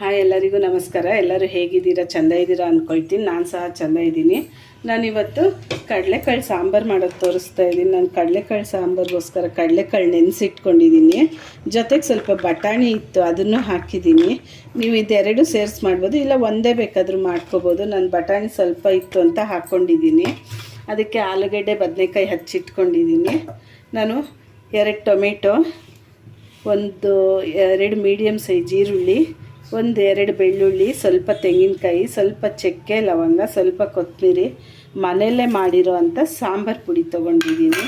Hi, ಎಲ್ಲರಿಗೂ ನಮಸ್ಕಾರ. ಎಲ್ಲರೂ ಹೇಗಿದ್ದೀರಾ? ಚೆಂದ ಇದ್ದೀರಾ ಅಂದ್ಕೊಳ್ತೀನಿ ನಾನು ಸಹ ಚೆಂದ ಇದ್ದೀನಿ. ನಾನಿವತ್ತು ಕಡಲೆಕಾಳು ಸಾಂಬಾರು ಮಾಡೋದು ತೋರಿಸ್ತಾ ಇದ್ದೀನಿ. ನಾನು ಕಡಲೆಕಾಳು ಸಾಂಬಾರಿಗೋಸ್ಕರ ಕಡಲೆಕಾಳು ನೆನೆಸಿಟ್ಕೊಂಡಿದ್ದೀನಿ ಜೊತೆಗೆ ಸ್ವಲ್ಪ ಬಟಾಣಿ ಇತ್ತು, ಅದನ್ನು ಹಾಕಿದ್ದೀನಿ ನೀವು ಇದೆರಡು ಸೇರಿಸಿ ಮಾಡ್ಬೋದು, ಇಲ್ಲ ಒಂದೇ ಬೇಕಾದರೂ ಮಾಡ್ಕೋಬೋದು. ನಾನು ಬಟಾಣಿ ಸ್ವಲ್ಪ ಇತ್ತು ಅಂತ ಹಾಕ್ಕೊಂಡಿದ್ದೀನಿ ಅದಕ್ಕೆ ಆಲೂಗಡ್ಡೆ ಬದನೆಕಾಯಿ ಹಚ್ಚಿಟ್ಕೊಂಡಿದ್ದೀನಿ ನಾನು ಎರಡು ಟೊಮೆಟೊ, ಒಂದು, ಎರಡು ಮೀಡಿಯಮ್ ಸೈಜ್ ಈರುಳ್ಳಿ ಒಂದು ಎರಡು ಬೆಳ್ಳುಳ್ಳಿ, ಸ್ವಲ್ಪ ತೆಂಗಿನಕಾಯಿ, ಸ್ವಲ್ಪ ಚಕ್ಕೆ, ಲವಂಗ, ಸ್ವಲ್ಪ ಕೊತ್ತಂಬರಿ. ಮನೆಯಲ್ಲೇ ಮಾಡಿರೋ ಅಂಥ ಸಾಂಬಾರು ಪುಡಿ ತೊಗೊಂಡಿದ್ದೀನಿ.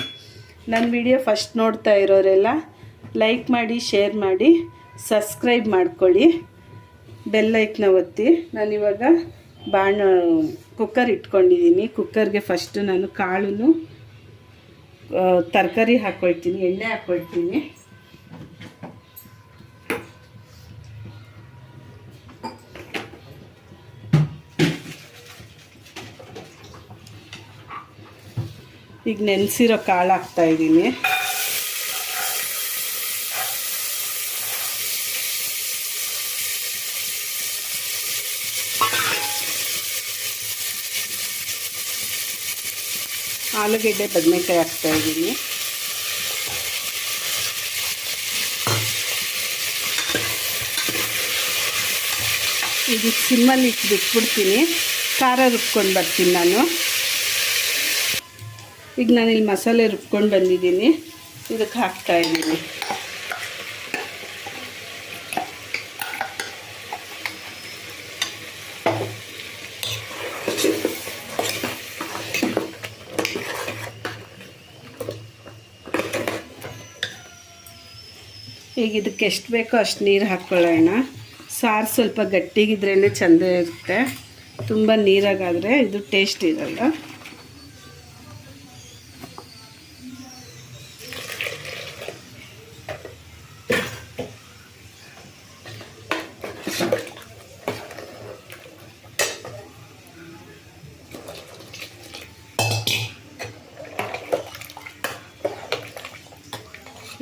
ನನ್ನ ವಿಡಿಯೋ ಫಸ್ಟ್ ನೋಡ್ತಾ ಇರೋರೆಲ್ಲ ಲೈಕ್ ಮಾಡಿ, ಶೇರ್ ಮಾಡಿ, ಸಬ್ಸ್ಕ್ರೈಬ್ ಮಾಡ್ಕೊಳ್ಳಿ. ಬೆಲ್ಲೈಕ್ನ ಒತ್ತಿ. ನಾನಿವಾಗ ಬಾಣ ಕುಕ್ಕರ್ ಇಟ್ಕೊಂಡಿದ್ದೀನಿ. ಕುಕ್ಕರ್ಗೆ ಫಸ್ಟು ನಾನು ಕಾಳು ತರಕಾರಿ ಹಾಕ್ಕೊಳ್ತೀನಿ ಎಣ್ಣೆ ಹಾಕ್ಕೊಳ್ತೀನಿ ಈಗ ನೆನೆಸಿರೋ ಕಾಳು ಹಾಕ್ತಾ ಇದ್ದೀನಿ. ಆಲೂಗೆಡ್ಡೆ, ಬದನೆಕಾಯಿ ಹಾಕ್ತಾ ಇದ್ದೀನಿ. ಇದು ಸಿಮ್ಮಲ್ಲಿ ಇಟ್ಟು ಖಾರ ರುಬ್ಕೊಂಡು ಬರ್ತೀನಿ ನಾನು. ಈಗ ನಾನಿಲ್ಲಿ ಮಸಾಲೆ ರುಬ್ಕೊಂಡು ಬಂದಿದ್ದೀನಿ. ಇದಕ್ಕೆ ಹಾಕ್ತಾ ಇದ್ದೀನಿ. ಈಗ ಇದಕ್ಕೆ ಎಷ್ಟು ಬೇಕೋ ಅಷ್ಟು ನೀರು ಹಾಕ್ಕೊಳ್ಳೋಣ. ಸಾರು ಸ್ವಲ್ಪ ಗಟ್ಟಿಗಿದ್ರೇ ಚೆಂದ ಇರುತ್ತೆ. ತುಂಬ ನೀರಾಗಾದರೆ ಇದು ಟೇಸ್ಟ್ ಇರಲ್ಲ.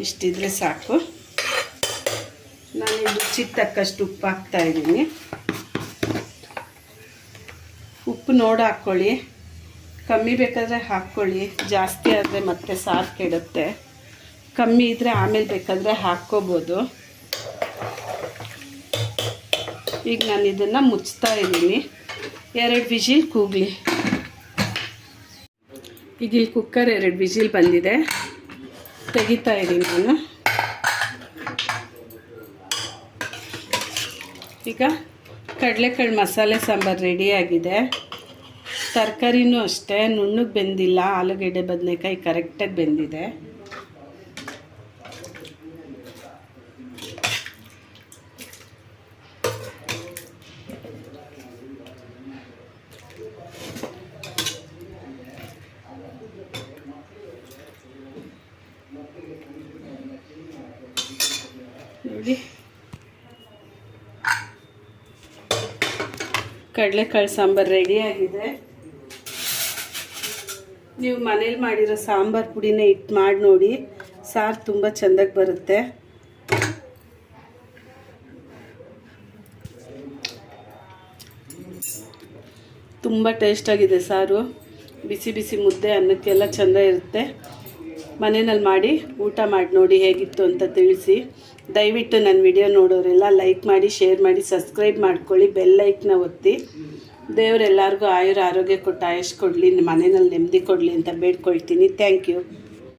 ಇಷ್ಟಿದ್ರೆ ಸಾಕು. ನಾನು ರುಚಿಗೆ ತಕ್ಕಷ್ಟು ಉಪ್ಪು ಹಾಕ್ತಾ ಇದ್ದೀನಿ. ಉಪ್ಪು ನೋಡಿ ಹಾಕ್ಕೊಳ್ಳಿ ಕಮ್ಮಿ ಬೇಕಾದರೆ ಹಾಕ್ಕೊಳ್ಳಿ ಜಾಸ್ತಿ ಆದರೆ ಮತ್ತೆ ಸಾರು ಕೆಡುತ್ತೆ. ಕಮ್ಮಿ ಇದ್ದರೆ ಆಮೇಲೆ ಬೇಕಾದರೆ ಹಾಕ್ಕೋಬೋದು. ಈಗ ನಾನು ಇದನ್ನು ಮುಚ್ತಾ ಇದ್ದೀನಿ. ಎರಡು ವಿಜಿಲ್ ಕೂಗಲಿ. ಈಗ ಇಲ್ಲಿ ಕುಕ್ಕರ್ ಎರಡು ವಿಜಿಲ್ ಬಂದಿದೆ. ತೆಗಿತಾ ಇದ್ದೀನಿ ನಾನು. ಈಗ ಕಡಲೆಕಾಳು ಮಸಾಲೆ ಸಾಂಬಾರು ರೆಡಿಯಾಗಿದೆ ತರಕಾರಿನೂ ಅಷ್ಟೇ, ನುಣ್ಣಗೆ ಬೆಂದಿಲ್ಲ, ಆಲೂಗೆಡ್ಡೆ, ಬದನೆಕಾಯಿ ಕರೆಕ್ಟಾಗಿ ಬೆಂದಿದೆ. ನೋಡಿ. ಕಡಲೆಕಾಳು ಸಾಂಬಾರು ರೆಡಿಯಾಗಿದೆ ನೀವು ಮನೇಲಿ ಮಾಡಿರೋ ಸಾಂಬಾರು ಪುಡಿನೇ ಇಟ್ಟು ಮಾಡಿ ನೋಡಿ. ಸಾರು ತುಂಬ ಚೆಂದಾಗಿ ಬರುತ್ತೆ. ತುಂಬ ಟೇಸ್ಟಾಗಿದೆ ಸಾರು. ಬಿಸಿ ಬಿಸಿ ಮುದ್ದೆ ಅನ್ನಕ್ಕೆಲ್ಲ ಚೆಂದ ಇರುತ್ತೆ. ಮನೆಯಲ್ಲಿ ಮಾಡಿ ಊಟ ಮಾಡಿ ನೋಡಿ ಹೇಗಿತ್ತು ಅಂತ ತಿಳಿಸಿ. ದಯವಿಟ್ಟು ನನ್ನ ವಿಡಿಯೋ ನೋಡೋರೆಲ್ಲ ಲೈಕ್ ಮಾಡಿ, ಶೇರ್ ಮಾಡಿ, ಸಬ್ಸ್ಕ್ರೈಬ್ ಮಾಡ್ಕೊಳ್ಳಿ, ಬೆಲ್ ಲೈಕ್ನ ಒತ್ತಿ. ದೇವರೆಲ್ಲರಿಗೂ ಆಯುರ ಆರೋಗ್ಯ ಕೊಟ್ಟು ಆಯುಷ್ ಕೊಡಲಿ ಮನೆಯಲ್ಲಿ ನೆಮ್ಮದಿ ಕೊಡಲಿ ಅಂತ ಬೇಡ್ಕೊಳ್ತೀನಿ. Thank you.